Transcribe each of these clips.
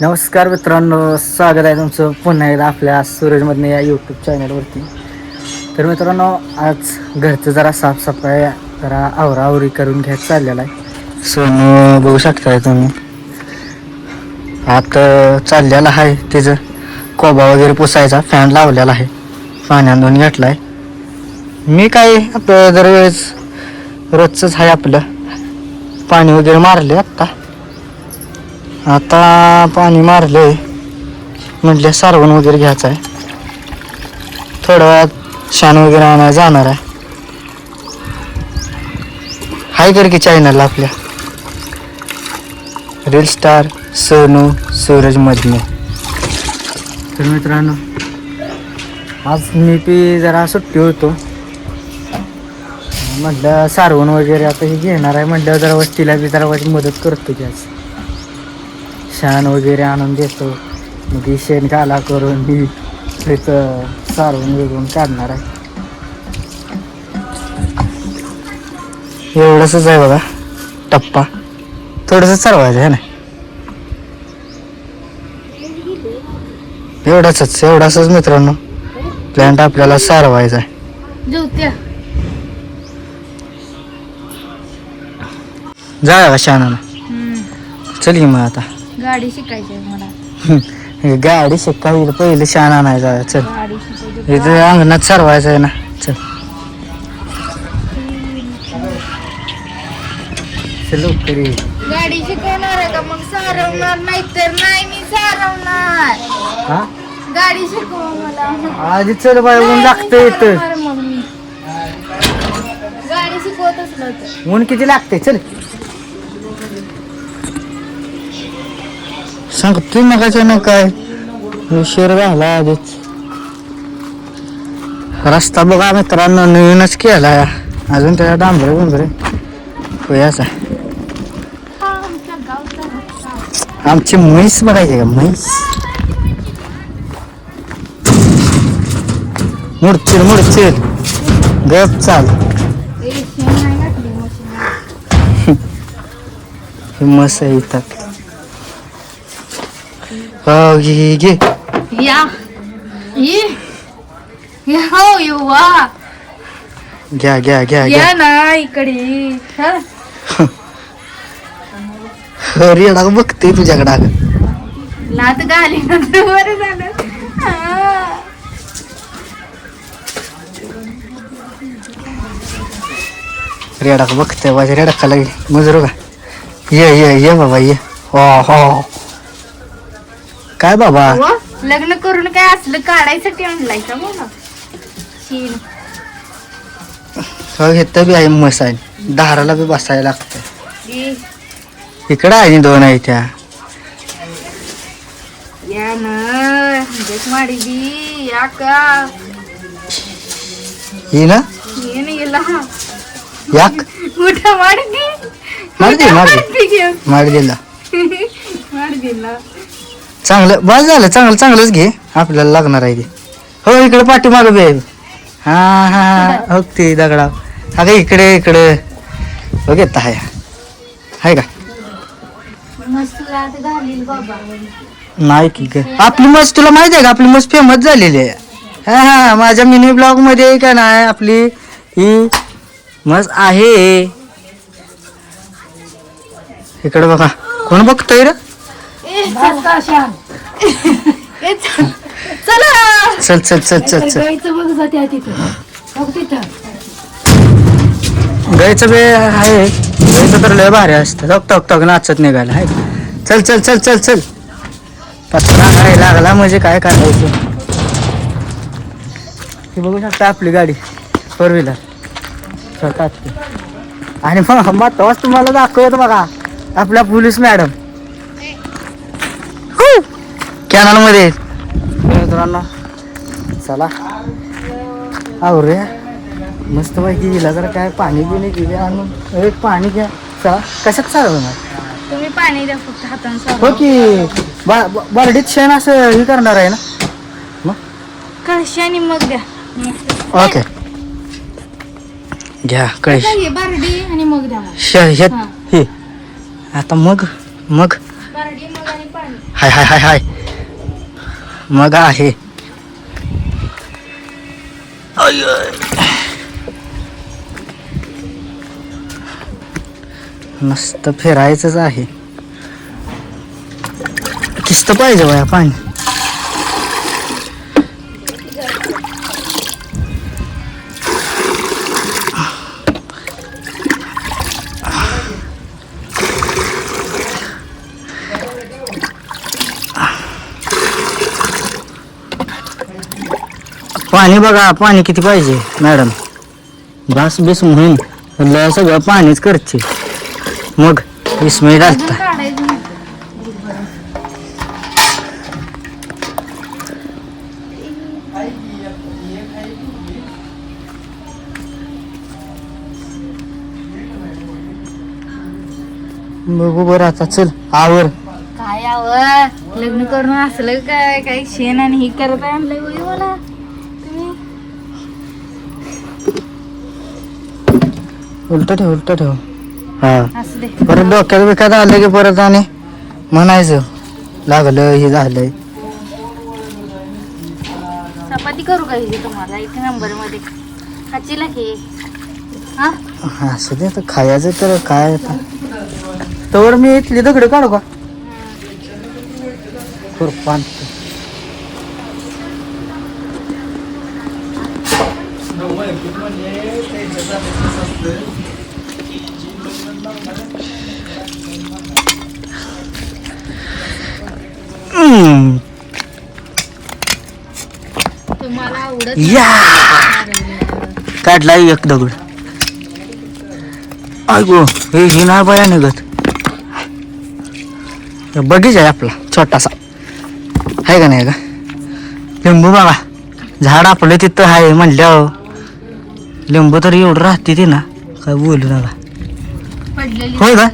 नमस्कार मित्रांनो स्वागत आहे तुमचं पुन्हा एकदा आपल्या सूरजमधनं या यूट्यूब चॅनलवरती तर मित्रांनो आज घरचं जरा साफसफाई जरा आवराआवरी करून घ्यायचं चाललेलं आहे. सोनं बघू शकताय तुम्ही. आता चाललेलं आहे त्याचं कोबा वगैरे पुसायचा फॅन लावलेला आहे. पाण्यातून धुवून घेतला आहे मी काय आपलं दरवेळेस रोजचंच आहे आपलं. पाणी वगैरे मारले आत्ता. आता पाणी मारले म्हटलं सारवण वगैरे घ्यायचं आहे थोड्या वेळात शान वगैरे आणायला जाणार आहे. हाय कर की चॅनल आपल्या. रील स्टार सोनू सूरज मधने. तर मित्रांनो आज मी पी जरा सुट्टी होतो. म्हटलं सारवण वगैरे आता हे घेणार आहे. म्हटलं जरा वस्तीला बी जरा मदत करतो की आज. शान वगैरे आणून देतो मग शेण काला करून मी तिथं सारवून वेगळून काढणार आहे. एवढंच आहे बघा टप्पा. थोडंसं सरवायचं आहे ना? एवढाच एवढाच मित्रांनो. प्लॅन्ट आपल्याला सारवायचा आहे. जा का शानाला चल की मग आता. गाडी शिकायची आहे मला. हे गाडी शिकावी पहिलं शान आणायचा चल. गाडी शिकायची. इथं अंगणात सरवायचं आहे ना. चल. चल लवकर ये. गाडी शिकवणार आहे का? मग सारवणार नाही तर नाही मी सारवणार. हा? गाडी शिकव मला. आधी चल बाय ऊन लागतं मी इथं. सारवणार मग मी. गाडी शिकवतच नव्हतं. ऊन किती लागते चल. सांगतोय मगाच्या ना काय? उशीर झाला आधीच. रस्ता बघा मित्रांनो नवीनच केला अजून त्याला डांबरे बिंबरे होयाचा. हा. आमची म्हैस बघायची का? म्हैस. मुडचिल मुडचिल. गप चाल. ही म्हस आहे या ये या हो युवा घ्या घ्या घ्या घ्या या ना इकडे हा रेडा बघते तुझ्याकडे. लात घाली नंतर बरं झालं हा. रेडा बघते माझ्या रेडा खाला मजरू का ये ये ये बाबा ये हो हो काय बाबा? व, लग्न करून काय असलं काढायसाठी आणलाय का मला शीन. हो घेतं बी आहे दाराला बी बसायला लागतं इकडं आहे दोन आहे त्या. या ना जेच माडी बी या का? ही ना. ये ना गेला हा याक मोठा माडी. माडी मार दिला माड दिला चांगलं बस झालं चांगलं चांगलंच घे. आपल्याला लागणार आहे ते. हो इकडे पाठी मागं बे. हा हा हो. ते दगडा अगं इकडे इकडे. हो घेता आहे आहे का? नाही की ग. आपली मस्त तुला माहिती आहे का? आपली मस्त फेमस झालेली आहे. हा हा माझ्या मिनी ब्लॉगमध्ये का नाही? आपली ही मस्त आहे. इकडे बघा. कोण बघतोय रे? चला. चल. चला चल चल. चल गाईचं बघ जाते तिथं. बघ तिथं. गायचं बे आहे. गायचं तर लय भारी असतं. टक टक टक नाचत निघाला आहे चल चल चल चल चल. पत्रा काय लागला म्हणजे काय करायचं? हे बघू शकता आपली गाडी फोर व्हीलर स्वतःची. आणि मग महत्वाच तुम्हाला दाखवत बघा आपल्या पोलीस मॅडम. कॅनलमध्ये. आहेत. मित्रांनो चला. आवरूया मस्त पैकी गेला जरा काय पाणी बिणी गेले आणून. एक पाणी घ्या. चला. कशात चालवणार? तुम्ही पाणी द्या फक्त हाताने हो की. बा- बा- बारडीत शेण असं हे करणार आहे ना? मग? कळशाने मग द्या. ओके. घ्या कळश. आता हे बारडी आणि मग द्या. श हे हा. हे. आता मग मग. बारडी मग आणि पाणी. हाय हाय हाय हाय. मग आहे. मस्त फिरायचंच आहे. किस्त पाहिजे वया पाणी. पाणी बघा पाणी किती पाहिजे मॅडम? बस बेस म्हणून सगळं पाणीच करते. मग विस्मय घालता काढायचं नाही. बघू बरं आता चल आवर. काय यावं लग्न करून असलं काय काही शेण आणि हे करत आणलंय मला तुम्ही उलट ठेव उलट ठेव. हा. असू दे. परत डोक्यात बिक्यात आलं की परत आणि म्हणायचं लागलं हे झालंय. चपाती करू का ही तुम्हाला? एक नंबरमध्ये खाचीला हे हा? असं दे आता खायचं तर काय आता? तर मी इथली दगड काढू का? खुरपान तुम्हाला आवडत या! काढला एक दगड. अगो हे ही नाही बाया निघत. बगीचा आहे आपला छोटासा. आहे का नाही का लिंबू बघा झाड आपलं तिथं आहे म्हणल्यावर. लिंबू तर एवढं राहते ते ना काय बोलू नका. पडलेली होय का?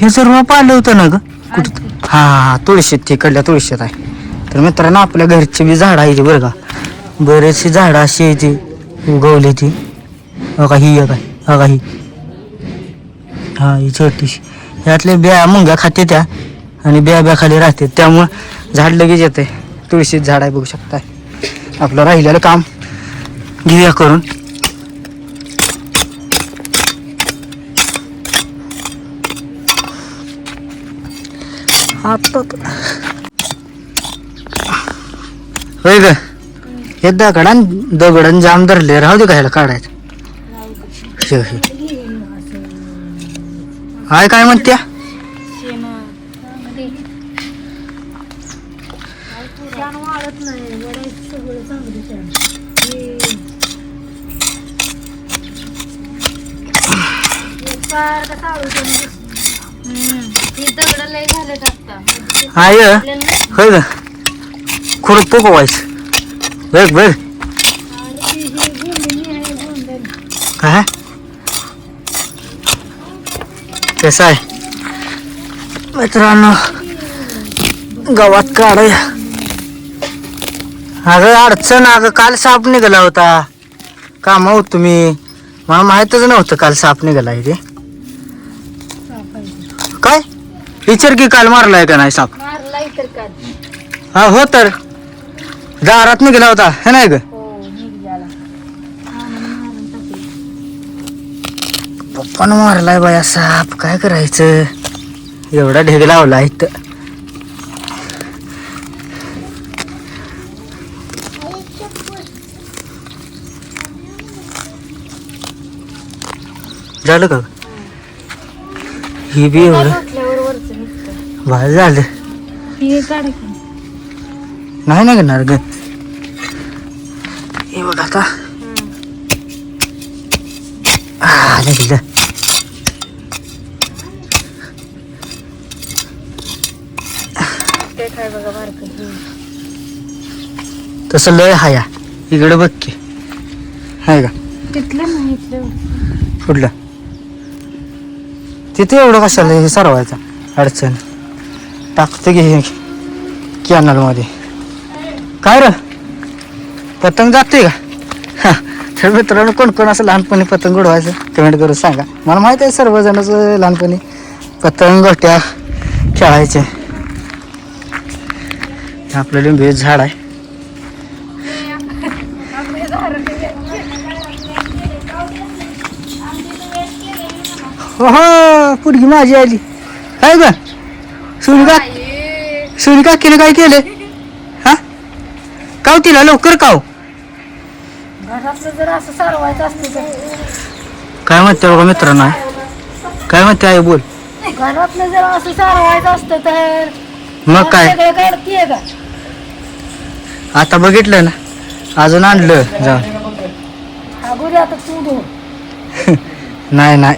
हे सर्व पाहिलं होतं ना ग कुठं हा हा तुळशीत तिकडल्या तुळशीत आहे. तर मित्रांनो आपल्या घरची बी झाडं आहे ती बरं का. बरेचशी झाडं अशी आहे ती उगवली ती. बघा ही एक आहे बघा ही. हा ही छोटीशी. यातल्या बिया मुंग्या खाते त्या आणि बिया बिया खाली राहते. त्यामुळं झाड लगेच येते तुळशीत झाड आहे बघू शकताय. आपलं राहिलेलं काम घेऊया करून. आता होय ग हे दगडान दगडन जाम धरले राहू दे का ह्याला काढायचं. हाय काय म्हणत्या. हम्म. हे आता. हाय ग खुरपू व्हायचं. बघ बघ. हे- हे. काय? कसं आहे. मित्रांनो गावात काढूया. अगं अडचण अगं काल साप निघाला होता. काम होत तुम्ही. मला माहीतच नव्हतं काल साप निघाला ते. काय? विचार की काल मारलाय का नाही साप? मारलाय तर काय हा हो तर. दारात निघाला होता हे नाही ग हो निघाला. हा, मारून टाकली. पप्पानं मारलाय बाया साप काय करायचं? एवढा ढेग लावला इथं. झालं का? ही बी एवढं. भारी झालं. हे काढ की. नाही ना घेणार ग. हे बघ आता. आ, निघलं ते काय बघा बारकं हे. तसं लय हाया. इकडे बघ की. हाय का तिथलं नाही इथलं. कुठलं? तिथे एवढं कशाला हे सरवायचं? अडचण. टाकतं की हे कॅनलमध्ये काय र? पतंग जाते का? हां. तर मित्रांनो कोण कोण असं लहानपणी पतंग उडवायचं कमेंट करून सांगा. मला माहीत आहे सर्वजणच लहानपणी पतंग गोट्या खेळायचे. हे आपलं लिंबू झाड आहे. हो हो पुढगी माझी आली. काय ग सुनिका सुनिका केलं काय केलं? हा? काव तिला लवकर काव. घरातलं जर असं सारवायचं असतं तर. काय म्हणते बघा मित्रांनो? काय म्हणते आई बोल. घरातलं जर असं सारवायचं असतं तर. मग काय? सगळं काढतीये का? आता बघितलं ना. अजून आणलं. जाऊन अगोदर आता तू धो. नाही नाही.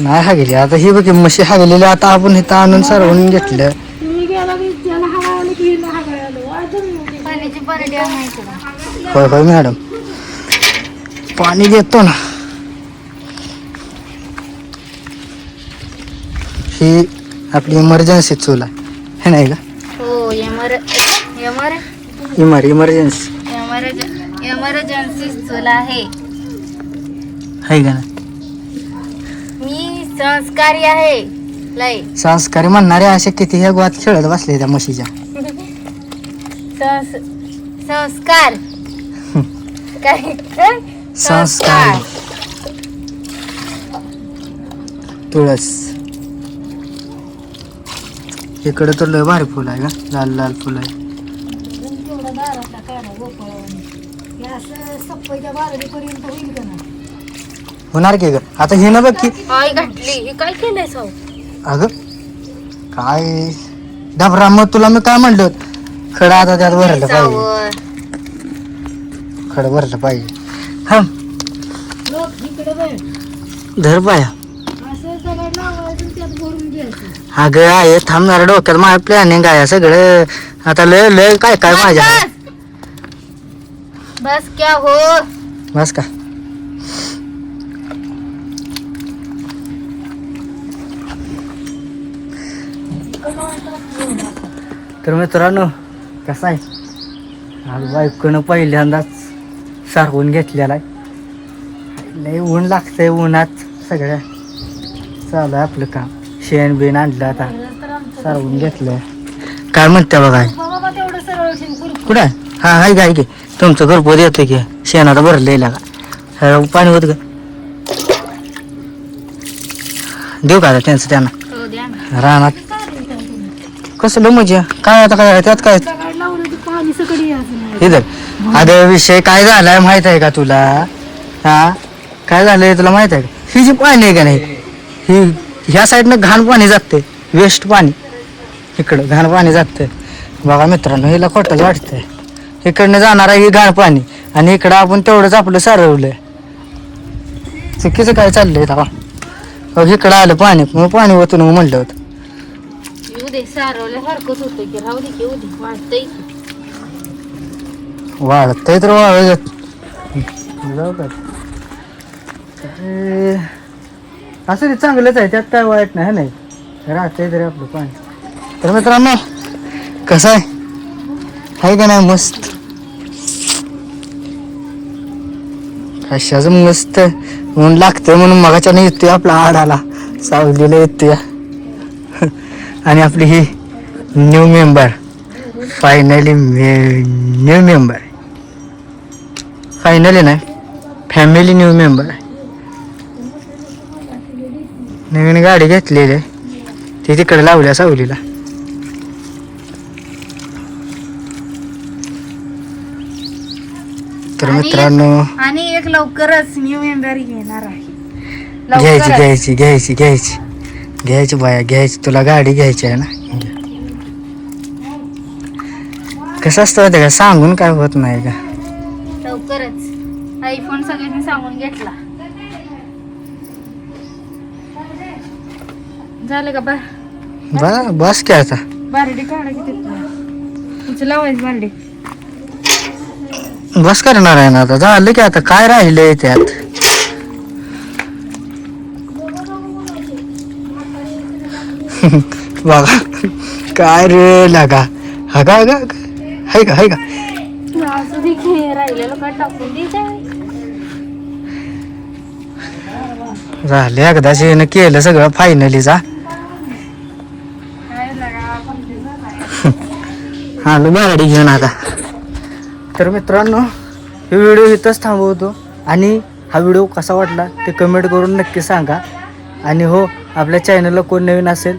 नाही हा गेली आता ही बघी म्हशी हा गेलेली आता आपण इथं आणून सरवून घेतलं. होय होय मॅडम. पाणी देतो ना. ही आपली इमर्जन्सी चूल आहे. हे नाही का? हो इमर इमर्जन्सी एमर्जन्सी चूल आहे. आहे का ना संस्कारी आहे. लय. संस्कारी म्हणणारे असे किती ह्या गोवात खेळत बसले त्या म्हशीच्या. संस संस्कार. काय? संस्कार. तुळस. इकडे तर लय भारी फुल आहे का लाल लाल फुल आहे. होणार की ग? आता हे ना बघ की आई घातली हे काय केलंय अगं काय? डबरा मग तुला मी काय म्हणलं? खडं आता त्यात भरलं पाहिजे. खडं भरलं पाहिजे. हा. धर पाया. अगं आहे थांबणार डोक्यात. माझ्या प्लॅनिंग आहे सगळं. आता लय लय काय काय माझ्या बस. बस क्या हो? बस का? तर मित्रांनो कसं आहे? आज बायकोनं पहिल्यांदाच सारवून घेतलेला आहे. लय ऊन लागतंय उन्हात सगळ्या. चालू आहे आपलं काम. शेण बिन आणलं आता. सारवून घेतलंय. काय म्हणते बघा कुठं आहे? हा हाय काय की. तुमचं घरपोत येतं की. शेणाला भरलेला का पाणी होत का? देऊ का आता त्यांचं त्यांना? हो रानात कसलं मजा काय आता काय त्यात काय सकाळी लावलं की पाणी सकाळी यायचं नाही इधर अगं विषय काय झालाय माहीत आहे का तुला? हा? काय झालंय तुला माहीत आहे का? ही जी पाणी आहे का नाही ही ह्या साईडनं घाण पाणी जाते वेस्ट पाणी. इकडं घाण पाणी जाते बघा मित्रांनो हिला खोटंच वाटतंय. इकडनं जाणार आहे ही घाण पाणी. आणि इकडं आपण तेवढंच आपलं सारवलंय. चुकीचं काय चाललंय तेव्हा इकडं आलं पाणी मग पाणी होतं मग म्हणलं होतं. येऊ दे होतं की राहू दे की की. वाढतंय तर वाढत जाऊ का? असं ते चांगलंच आहे त्यात काय वाईट नाही है नाही? राहतंय तरी आपलं पाणी. तर मित्रांनो कसं आहे? आहे का नाही मस्त? कशाचं मस्त? ऊन लागतंय म्हणून मगाच्यानं येतोय आपला आडाला. सावलीला येतोय. आणि आपली ही new member finally new member finally नाही फॅमिली न्यू मेंबर आहे नवीन गाडी घेतलेली आहे. ती तिकडे लावल्या सावलीला. तर मित्रांनो आणि एक लवकरच न्यू मेंबर घेणार आहे. घ्यायची. घ्यायची घ्यायची घ्यायची. घ्यायची बाया घ्यायची. तुला गाडी घ्यायची आहे ना. कसं असतं माहिती का? सांगून काय होत नाही का? लवकरच. आयफोन सगळ्यांनी सांगून घेतला. झालं का बा? बा बस की आता. बारडी काढा किती तुझं लावायचं बारडी बस करणार आहे ना आता. झालं की आता. काय राहिलंय त्यात? बघा काय रे लागा. हा का का हाय का हाय का? असं दे की राहिलेलं का टाकून दे काय झालं हिनं केलं सगळं फायनलीचा आलो गाडी घेऊन आता. तर मित्रांनो हे व्हिडिओ इथंच थांबवतो. आणि हा व्हिडिओ कसा वाटला ते कमेंट करून नक्की सांगा. आणि हो आपल्या चॅनलला कोण नवीन असेल